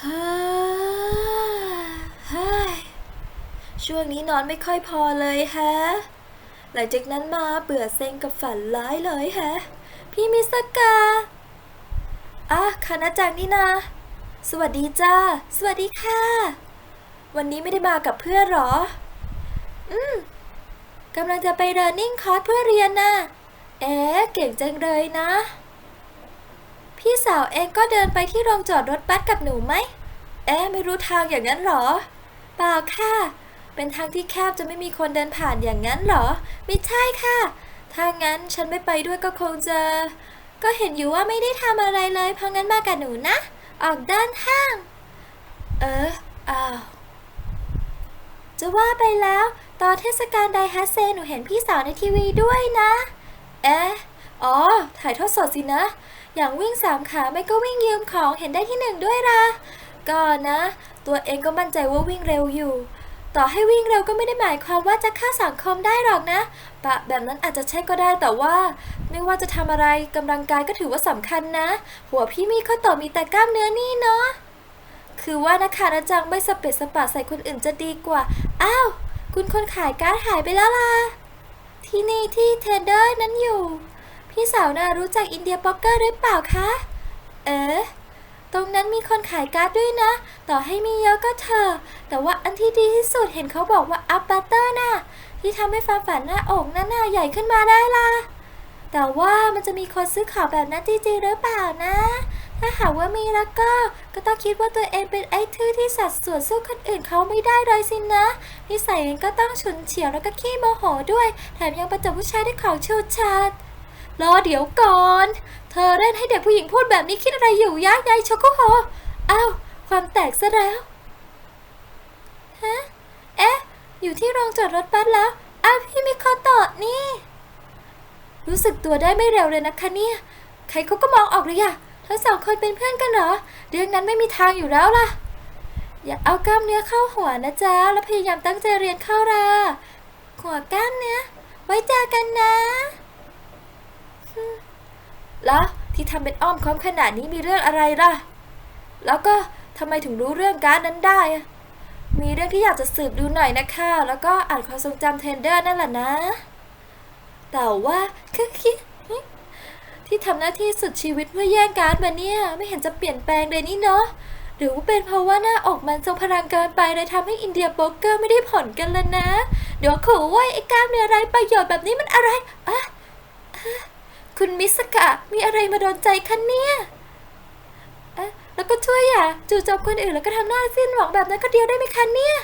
ช่วงนี้นอนไม่ค่อยพอเลยแฮะ หลังจากนั้นมาเบื่อเซ็งกับฝันร้ายเลยแฮะ พี่มิสกาอะคณะจังนี่นาสวัสดีจ้า สวัสดีค่ะ วันนี้ไม่ได้มากับเพื่อนหรอ อืมกำลังจะไปเรนนิ่งคอร์สเพื่อเรียนน่ะ เอ๊เก่งจังเลยนะ พี่สาวเองก็เดินไปที่โรงจอดรถบัสกับหนูไหม เอ๊ะไม่รู้ทางอย่างนั้นหรอ เปล่าค่ะ เป็นทางที่แคบจะไม่มีคนเดินผ่านอย่างนั้นหรอ ไม่ใช่ค่ะ ถ้างั้นฉันไม่ไปด้วยก็คงจะ ก็เห็นอยู่ว่าไม่ได้ทำอะไรเลย เพราะงั้นมากับหนูนะ ออกด้านข้าง เออ อ้าว จะว่าไปแล้ว ตอนเทศกาลไดฮัสเซหนูเห็นพี่สาวในทีวีด้วยนะ เอ๊ะ อ๋อ ถ่ายทอดสดสินะ อย่างวิ่งสามขาไม่ก็วิ่งยืมของเห็นได้ที่หนึ่งด้วยละก็นะ ตัวเองก็มั่นใจว่าวิ่งเร็วอยู่ ต่อให้วิ่งเร็วก็ไม่ได้หมายความว่าจะฆ่าสังคมได้หรอกนะ ปะแบบนั้นอาจจะใช่ก็ได้แต่ว่า ไม่ว่าจะทำอะไรกำลังกายก็ถือว่าสำคัญนะ หัวพี่มีข้อต่อมีแต่กล้ามเนื้อนี่เนาะ คือว่านะคะนะจังไม่สเปะสปะใส่คนอื่นจะดีกว่า อ้าว คุณคนขายการ์ดหายไปแล้วล่ะ ที่นี่ที่เทรนเดอร์นั้นอยู่ พี่สาวน่ารู้จักอินเดียบ็อกเกอร์หรือเปล่าคะ เอ๊ะตรงนั้นมีคนขายการ์ดด้วยนะ ต่อให้มีเยอะก็เถอะ แต่ว่าอันที่ดีที่สุดเห็นเขาบอกว่าอัพบัตเตอร์น่ะ ที่ทำให้ความฝันหน้าอกนั้นน่ะใหญ่ขึ้นมาได้ล่ะ แต่ว่ามันจะมีคนซื้อของแบบนั้นจริงๆหรือเปล่านะ ถ้าหากว่ามีแล้วก็ ก็ต้องคิดว่าตัวเองเป็นไอ้ทื่อที่สัดส่วนสู้คนอื่นเขาไม่ได้เลยสินะ นิสัยเองก็ต้องฉุนเฉียวแล้วก็ขี้โมโหด้วย แถมยังประจบผู้ชายด้วยของชูชาด รอเดี๋ยวก่อน เธอเล่นให้เด็กผู้หญิงพูดแบบนี้คิดอะไรอยู่ยะยายช็อกโกโฮอ้าวความแตกซะแล้วฮะเอ๊ะ อยู่ที่โรงจอดรถบัสแล้ว อ้าวพี่มิโคโตะนี่ รู้สึกตัวได้ไม่เร็วเลยนะคะเนี่ย ใครเขาก็มองออกเลยอะทั้งสองคนเป็นเพื่อนกันเหรอ เรื่องนั้นไม่มีทางอยู่แล้วล่ะ อย่าเอากล้ามเนื้อเข้าหัวนะจ๊ะ แล้วพยายามตั้งใจเรียนเข้าราหัวกล้ามเนื้อ ไว้เจอกันนะ ล้วที่ทำเป็นอ้อมค้อมขนาดนี้มีเรื่องอะไรล่ะ แล้วก็ทำไมถึงรู้เรื่องการดนั้นได้ มีเรื่องที่อยากจะสืบดูหน่อยนะคะ แล้วก็อ่านความทรงจำเทนเดอร์นั่นแหละนะ แต่ว่าคือคิดที่ทำหน้าที่สุดชีวิตเพื่อแย่งการ์ดมาเนี่ย ไม่เห็นจะเปลี่ยนแปลงเลยนี่เนาะหรือว่าเป็นเพราะว่าหน้าอกมันทรงพลังเกินไปเลยทำให้อินเดียโป๊กเกอร์ไม่ได้ผลกันแล้วนะ เดี๋ยวขู่ว่าไอ้กล้ามเนื้อไรประโยชน์แบบนี้มันอะไรอะอะ คุณมิสกะมีอะไรมาโดนใจคะเนี่ยอะแล้วก็ช่วยอย่าจู่โจมคนอื่นแล้วก็ทำหน้าสิ้นหวังแบบนั้นก็เดียวได้ไหมคะเนี่ย